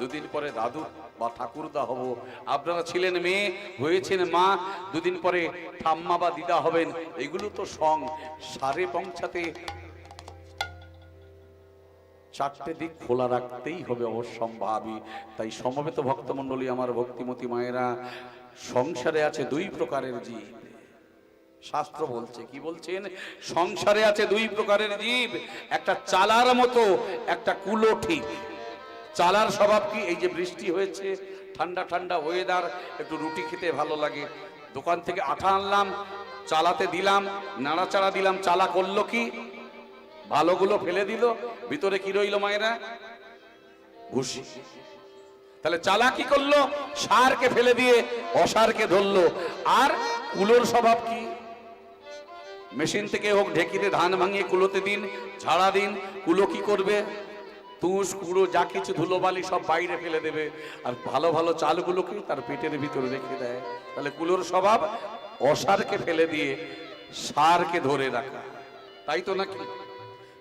দুদিন পরে দাদু বা ঠাকুরদা হব। আপনারা ছিলেন মেয়ে, হয়েছেন মা, দুদিন পরে ঠাম্মা বা দিদা হবেন। এগুলো তো সং। সারে পৌঁছাতে চারটে দিক খোলা রাখতেই হবে অবশ্যম্ভাবী। তাই সমবেত ভক্তমণ্ডলী, আমার ভক্তিমতী মায়েরা, সংসারে আছে দুই প্রকারের জীব। শাস্ত্র বলছে, কি বলছেন? সংসারে আছে দুই প্রকারের জীব। একটা চালার মতো, একটা কুলো ঠিক চালার স্বভাব কি? এই যে বৃষ্টি হয়েছে, ঠান্ডা ঠান্ডা ওয়েদার একটু রুটি খেতে ভালো লাগে। দোকান থেকে আঠা আনলাম, চালাতে দিলাম, নাড়াচাড়া দিলাম, চালা করল কি? ভালোগুলো ফেলে দিল, ভিতরে কি রইল মায়েরা? ভুসি তাহলে চালা কি করল? সারকে ফেলে দিয়ে অসারকে ধরলো। আর কুলোর স্বভাব কি? মেশিন থেকে হোক, ঢেকিতে ধান ভাঙিয়ে কুলোতে দিন, ঝাড়া দিন, কুলো কি করবে? তুষ, কুড়ো, যা কিছু ধুলোবালি সব বাইরে ফেলে দেবে। আর ভালো ভালো চালগুলোকে তার পেটের ভিতরে রেখে দেয়। তাহলে কুলোর স্বভাব অসারকে ফেলে দিয়ে সারকে ধরে রাখা। তাই তো নাকি?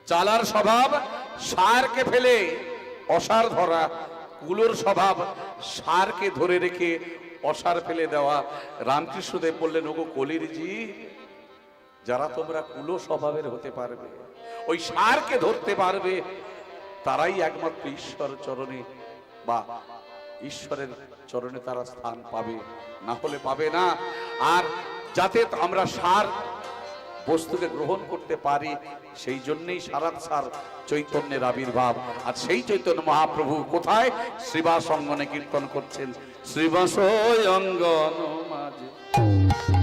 চালার স্বভাব সারকে ফেলে, অসার ধরা। কুলোর স্বভাব সারকে ধরে রেখে অসার ফেলে দেওয়া। রামকৃষ্ণদেব বললেন, ওগো কলির জি যারা তোমরা কুলো স্বভাবের হতে পারবে, ওই সারকে ধরতে পারবে তারাই একমাত্র ঈশ্বর চরণে বা ঈশ্বরের চরণে তারা স্থান পাবে, না হলে পাবে না। আর যাতে আমরা সার বস্তুকে গ্রহণ করতে পারি, সেই জন্যই সারাত সার চৈতন্যের আবির্ভাব। আর সেই চৈতন্য মহাপ্রভু কোথায়? শ্রীবাস অঙ্গনে কীর্তন করছেন। শ্রীবাস অঙ্গন মাঝে।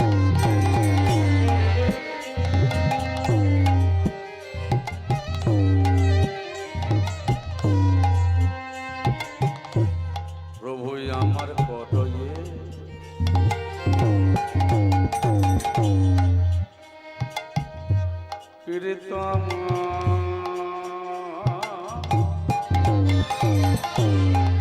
আমার পদয়ে কীর্তন শ্রীবাস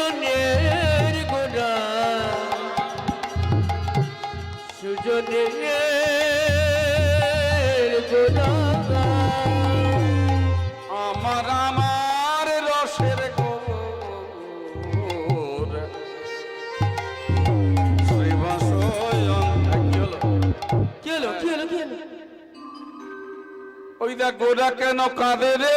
পূজনের গোড়া সুজনের গোড়া আমার আমার রসের গোর। শ্রীবাস কি হলো কি হলো কি হলো ওই দেখ গোরা কেন কাঁদে রে?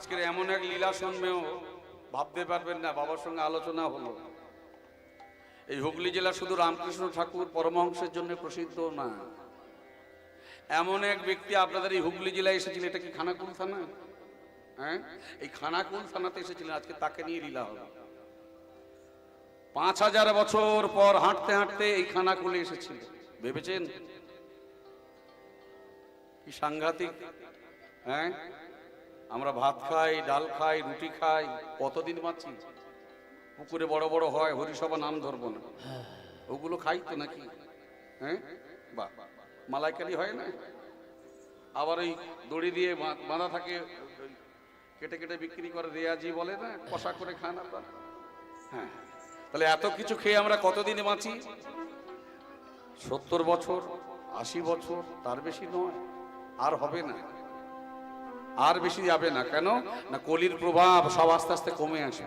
আজকের এমন এক লীলা শুনবেও ভাবতে পারবেন না, বাবার সঙ্গে আলোচনা হলো। এই হুগলি জেলা শুধু রামকৃষ্ণ ঠাকুর পরমহংসের জন্য প্রসিদ্ধ না। এমন এক ব্যক্তি আপনাদের এই হুগলি জেলায় এসেছিলেন, এটা কি খানাকুল থানা? হ্যাঁ? এই খানাকুল থানাতে এসেছিলেন, আজকে তাকে নিয়ে লীলা হলো পাঁচ হাজার বছর পর হাঁটতে হাঁটতে এই খানাকুলে এসেছিল। ভেবেছেন? কি সাংঘাতিক হ্যাঁ? আমরা ভাত খাই, ডাল খাই, রুটি খাই, কতদিন বাঁচি? পুকুরে বড় বড় হয়, হরিসভা নাম ধরবো না। ওগুলো খাই তো নাকি? হ্যাঁ? বা মালাইকারি হয় না? আবার ওই দড়ি দিয়ে বাঁধা থাকে, কেটে কেটে বিক্রি করে রেয়াজি বলে না? কষা করে খান আপনার হ্যাঁ তাহলে এত কিছু খেয়ে আমরা কতদিন বাঁচি? সত্তর বছর, আশি বছর, তার বেশি নয়। আর হবে না। আর বেশি যাবে না। কেন? না কলির প্রভাব সব আস্তে আস্তে কমে আসে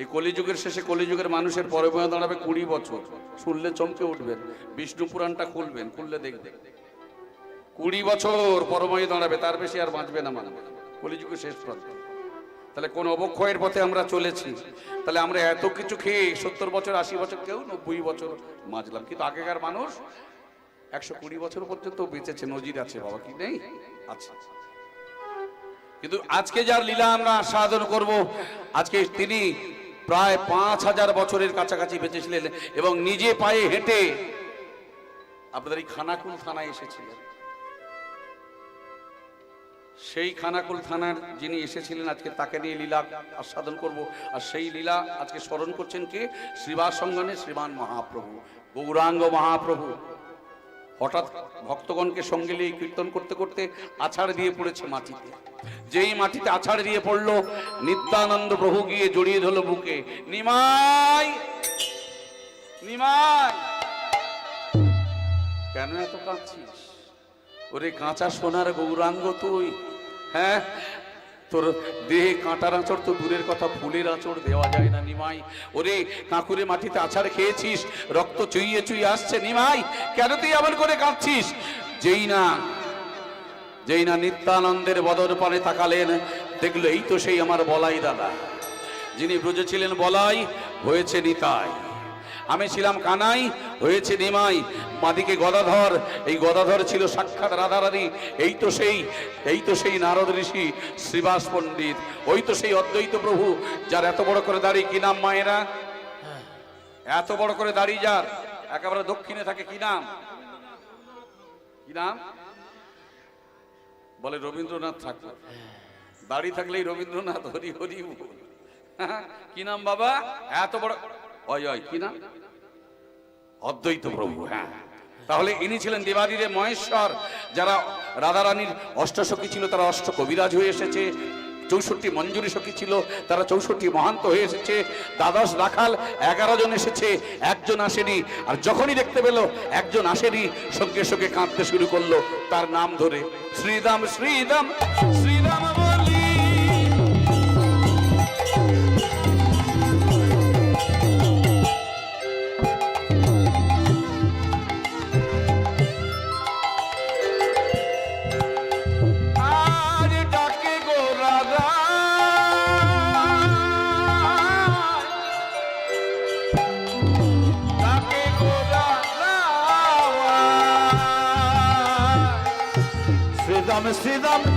এই কলিযুগের শেষে কলিযুগের মানুষের পরে বয়ে দাঁড়াবে কুড়ি বছর। শুনলে চমকে উঠবেন, বিষ্ণু পুরাণটা খুলবেন, খুললে দেখবেন। কুড়ি বছর পরময়ে দাঁড়াবে, তার বেশি আর বাঁচবে না মানুষ কলিযুগের শেষ প্রান্ত তাহলে কোন অবক্ষয়ের পথে আমরা চলেছি? তাহলে আমরা এত কিছু খেয়ে সত্তর বছর, আশি বছর, কেউ নব্বই বছর বাঁচলাম। কিন্তু আগেকার মানুষ একশো কুড়ি বছর পর্যন্ত বেঁচেছে, নজির আছে, বাবা, কি নেই? আচ্ছা কিন্তু আজকে যার লীলা আমরা আস্বাদন করব, আজকে তিনি প্রায় পাঁচ হাজার বছরের কাছাকাছি বেঁচেছিলেন এবং নিজে পায়ে হেঁটে আপনাদের এই খানাকুল থানায় এসেছিলেন। সেই খানাকুল থানার যিনি এসেছিলেন, আজকে তাকে নিয়ে লীলা আস্বাদন করব। আর সেই লীলা আজকে স্মরণ করছেন কে? শ্রীবাস সঙ্গনে শ্রীমান মহাপ্রভু, গৌরাঙ্গ মহাপ্রভু। হঠাৎ ভক্তগণকে সঙ্গে নিয়ে কীর্তন করতে করতে আছাড় দিয়ে পড়েছে মাটিতে। যেই মাটিতে আছাড় দিয়ে পড়ল, নিত্যানন্দ প্রভু গিয়ে জড়িয়ে ধরলো বুকে, নিমাই! নিমাই! কেন এত কাঁদছিস? ওরে কাঁচা সোনার গৌরাঙ্গ তুই হ্যাঁ? তোর দেহে কাঁটার আঁচড় তো দূরের কথা ফুলের আঁচড় দেওয়া যায় না নিমাই। ওরে, কাঁকুরে মাটিতে আছাড় খেয়েছিস, রক্ত চুইয়ে চুইয়ে আসছে নিমাই। কেন তুই এমন করে কাঁদছিস? যেই না যেই না নিত্যানন্দের বদর পানে তাকালেন, দেখল এই তো সেই আমার বলাই দাদা। যিনি ব্রজে ছিলেন বলাই, হয়েছে নিতাই। আমি ছিলাম কানাই, হয়েছে নিমাই। মাদিকে গদাধর, এই গদাধর ছিল সাক্ষাৎ রাধারানী। এই তো সেই, এই তো সেই নারদ ঋষি শ্রীবাস পণ্ডিত। ওই তো সেই অদ্বৈত প্রভু, যার এত বড় করে দাঁড়িয়ে কি নাম মায়েরা? এত বড় করে দাঁড়িয়ে যার, একেবারে দক্ষিণে থাকে, কি নাম? কি নাম? বলে রবীন্দ্রনাথ ঠাকুর। দাঁড়িয়ে থাকলেই রবীন্দ্রনাথ, হরি হরি বল। কি নাম বাবা? এত বড় অদ্বৈত প্রভু হ্যাঁ। তাহলে ইনি ছিলেন দেবাদিদেব মহেশ্বর, যারা রাধারানীর অষ্টসখী ছিল, তারা অষ্ট কবিরাজ হয়ে এসেছে, চৌষট্টি মঞ্জুরি সখী ছিল, তারা চৌষট্টি মহান্ত হয়ে এসেছে, দ্বাদশ রাখাল, এগারো জন এসেছে, একজন আসেনি, আর যখনই দেখতে পেল একজন আসেনি, সঙ্গে সঙ্গে কাঁদতে শুরু করল, তার নাম ধরে, শ্রীদাম শ্রীদাম শ্রীরাম শ্রীদাম শ্রীদাম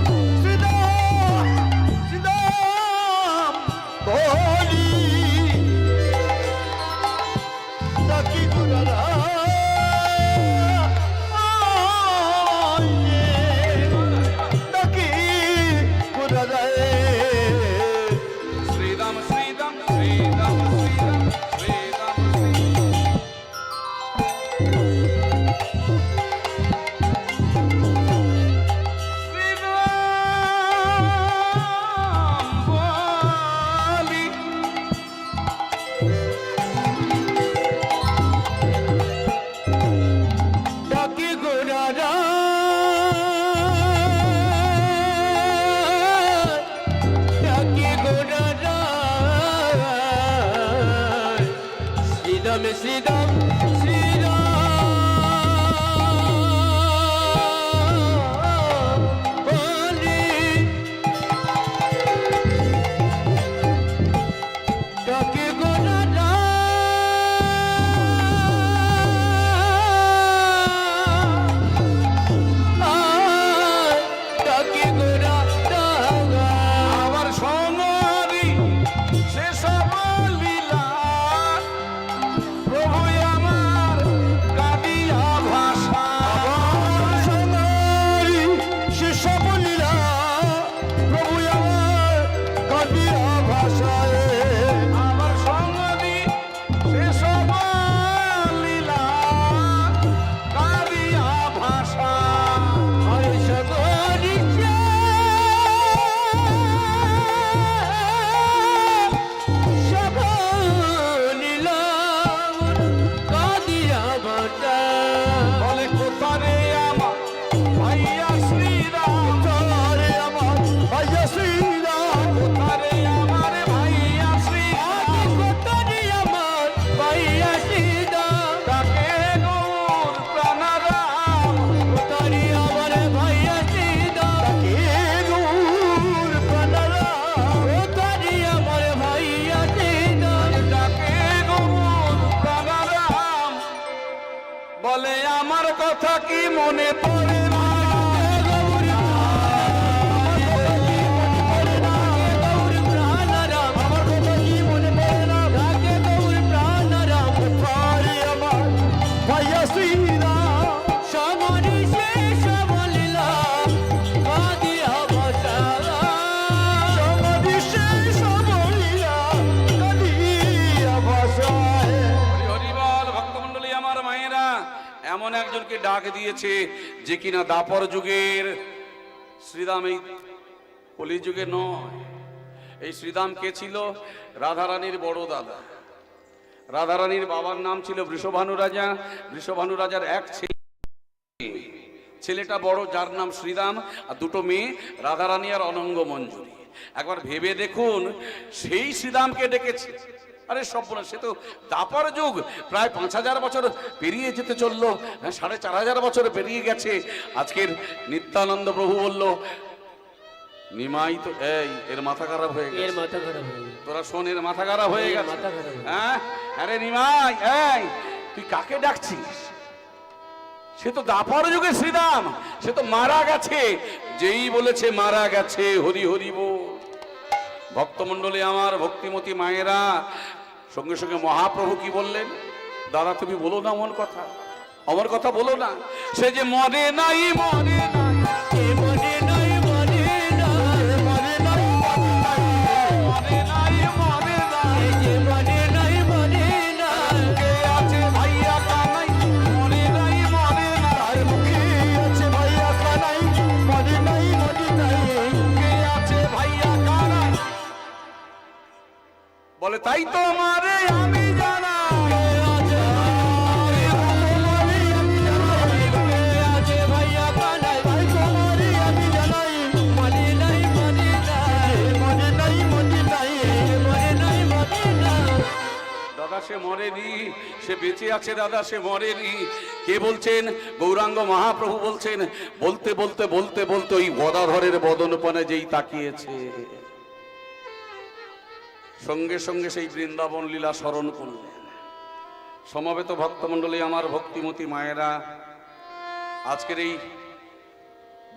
কি মনে পড়ে? দিয়েছে যে কিনা দাপর যুগের শ্রীরাম এই কলি যুগে নয়। এই শ্রীরাম কে ছিল? রাধারানীর বড় দাদা। রাধারানীর বাবার নাম ছিল বৃষভানু রাজা। বৃষভানু রাজার এক ছেলে। ছেলেটা বড়, যার নাম শ্রীরাম, আর দুটো মেয়ে, রাধারানী আর অনঙ্গ মঞ্জুরি একবার ভেবে দেখুন, সেই শ্রীরামকে ডেকেছে। আরে সব বলে সে তো দাপার যুগ। প্রায় পাঁচ হাজার বছর পেরিয়ে যেতে চলল হ্যাঁ, সাড়ে চার হাজার বছর পেরিয়ে গেছে। আজকের নিত্যানন্দ প্রভু বলল নিমাই তো এই এর মাথা খারাপ হয়ে এর গেছে। মাথা খারাপ তোরা হয়ে এর মাথা খারাপ হয়ে গেছে। হ্যাঁ আরে নিমাই এই তুই কাকে ডাকছিস? সে তো দাপর যুগে শ্রীরাম সে তো মারা গেছে। যেই বলেছে মারা গেছে হরি হরি বল। ভক্তমণ্ডলী আমার ভক্তিমতী মায়েরা সঙ্গে সঙ্গে মহাপ্রভু কি বললেন? দাদা, তুমি বলো না আমার কথা। আমার কথা বলো না। সে যে মনে নাই, মরে মনে নাই মনে নাই মনে নাই দাদা সে মরেনি সে বেঁচে আছে দাদা সে মরেনি। কে বলছেন? গৌরাঙ্গ মহাপ্রভু বলছেন বলতে বলতে বলতে বলতে ওই গদাধরের বদনপনে যেই তাকিয়েছে। সঙ্গে সঙ্গে সেই বৃন্দাবন লীলা স্মরণ করলেন সমবেত ভক্তমণ্ডলী, আমার ভক্তিমতী মায়েরা, আজকের এই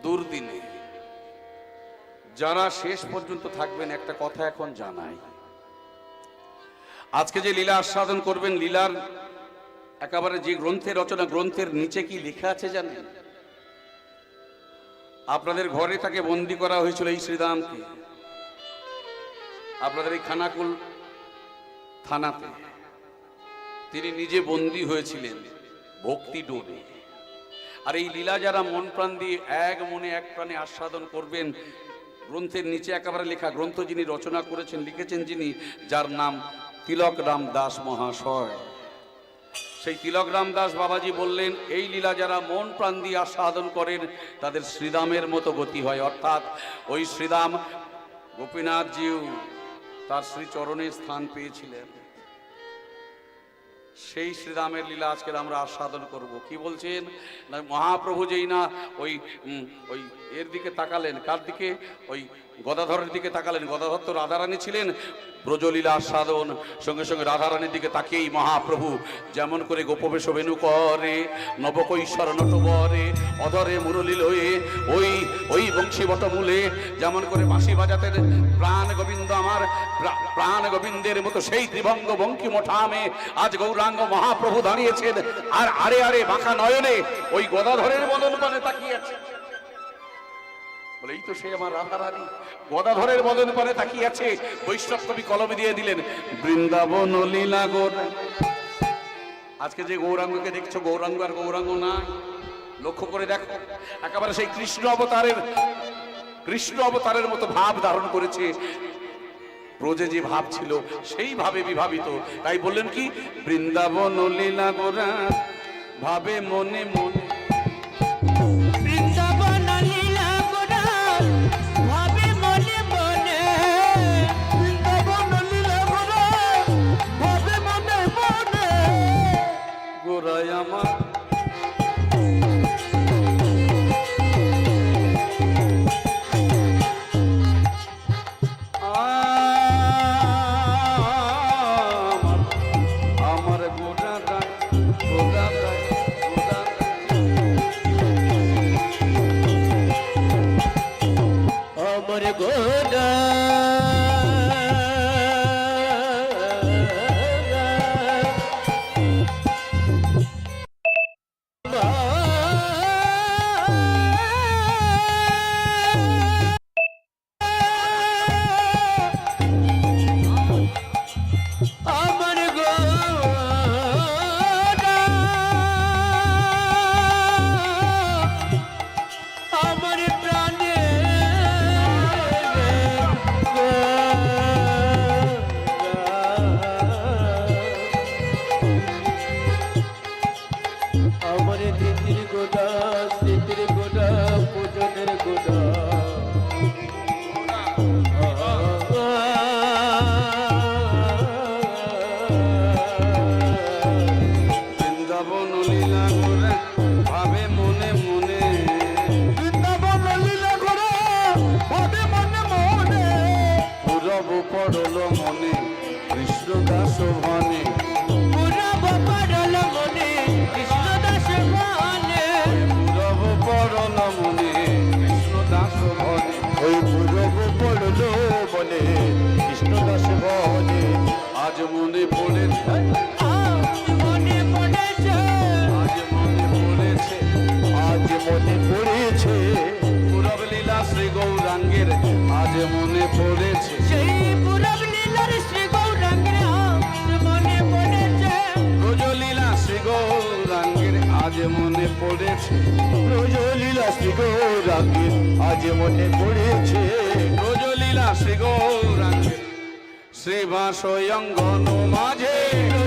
দুর্দিনে যারা শেষ পর্যন্ত থাকবেন, একটা কথা এখন জানাই। আজকে যে লীলা আস্বাদন করবেন, লীলার একেবারে যে গ্রন্থের রচনা, গ্রন্থের নিচে কি লেখা আছে জানেন? আপনাদের ঘরে তাকে বন্দি করা হয়েছিল এই শ্রীরামকে। আপনাদের এই খানাকুল থানাতে তিনি নিজে বন্দী হয়েছিলেন ভক্তি ডোবে। আর এই লীলা যারা মন প্রাণ দিয়ে এক মনে এক প্রাণে আস্বাদন করবেন, গ্রন্থের নিচে একেবারে লেখা গ্রন্থ যিনি রচনা করেছেন, লিখেছেন যিনি, যার নাম তিলক রাম দাস মহাশয়। সেই তিলক রাম দাস বাবাজি বললেন, এই লীলা যারা মন প্রাণ দিয়ে আস্বাদন করেন, তাদের শ্রীরামের মতো গতি হয়। অর্থাৎ ওই শ্রীরাম গোপীনাথজিউ তার শ্রীচরণে স্থান পেয়েছিলেন। সেই শ্রীরামের লীলা আজকের আমরা আস্বাদন করব। কি বলছেন? মহাপ্রভু যেই না, ওই ওই এর দিকে তাকালেন। কার দিকে? ওই গদাধরের দিকে তাকালেন। গদাধর তো রাধারানী ছিলেন। ব্রজলীলা সাধন সঙ্গে সঙ্গে রাধারানীর দিকে তাকিয়েই মহাপ্রভু যেমন করে গোপবেশ বেনু করে নবকৈশ্বর নটবরে অধরে মুরলী লয়ে, ওই ওই বংশী বটমূলে যেমন করে বাঁশি বাজাতেন। প্রাণ গোবিন্দ আমার প্রাণ গোবিন্দের মতো সেই ত্রিভঙ্গ বঙ্কি মোঠামে আজ গৌরাঙ্গ মহাপ্রভু দাঁড়িয়েছেন। আর আরে আরে বাঁকা নয়নে ওই গদাধরের বদন পানে তাকিয়েছে বলে, এই তো সে আমার রাধারানী। গদাধরের বদন পানে তাকিয়ে আছে বৈষ্ণব কবি কলমে দিয়ে দিলেন, বৃন্দাবন লীলা আজকে যে গৌরাঙ্গকে দেখছ, গৌরাঙ্গ আর গৌরাঙ্গ না লক্ষ্য করে দেখো, একেবারে সেই কৃষ্ণ অবতারের কৃষ্ণ অবতারের মতো ভাব ধারণ করেছে। ব্রজে যে ভাব ছিল, সেই ভাবে বিভাবিত। তাই বললেন কি? বৃন্দাবন লীলা ভাবে মনে মনে মনে পড়েছে। আজ মনে পড়েছে। আজ মনে পড়েছে। পুরব লীলা শ্রী গৌরাঙ্গের আজ মনে পড়েছে। রোজলীলা শ্রী গৌরাঙ্গের আজ পড়েছে ব্রজলীলা শ্রী গৌরাঙ্গের শ্রীবাস অঙ্গন মাঝে।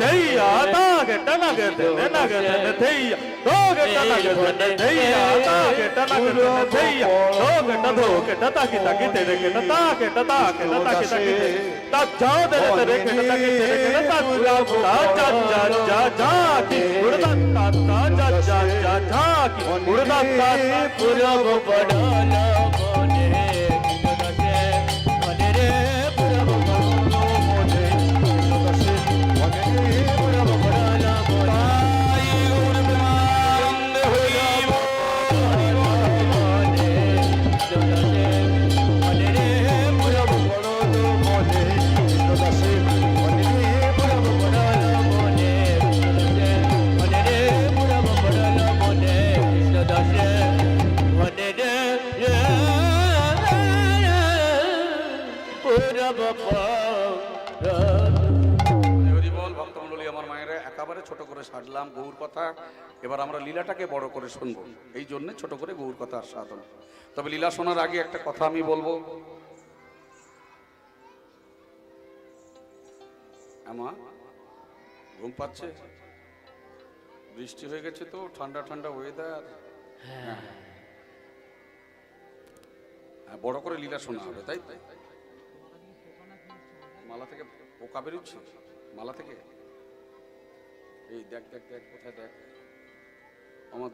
தெய்யா தா தனகது தனகது தெய்யா தோக தனகது தெய்யா தாக தனகது தெய்யா தோக ததோக ததகி தகி தெருக்கு ததாக ததாக ததகி தகி தக் ஜாதர தெருக்கு ததகி தெருக்கு தக் ராபு ஜா ஜா ஜா ஜா கி உடதா தா ஜா ஜா ஜா ஜா கி உடதா தா புரபு படானா আমার মায়েরা একেবারে ছোট করে সাজলাম গৌর কথা। এবার আমরা লীলাটাকে বড় করে শুনব। এই জন্য ছোট করে গৌর কথা সাধন। তবে লীলা শোনার আগে একটা কথা আমি বলব। আমা ঘুম পাচ্ছে? বৃষ্টি হয়ে গেছে তো ঠান্ডা ঠান্ডা ওয়েদার হ্যাঁ।, হ্যাঁ, হ্যাঁ।, হ্যাঁ। বড় করে লীলা শোনা হবে তাই তাই মালা থেকে পোকা বেরোচ্ছে? মালা থেকে? এই দেখ দেখ দেখ কোথায় দেখ? আমার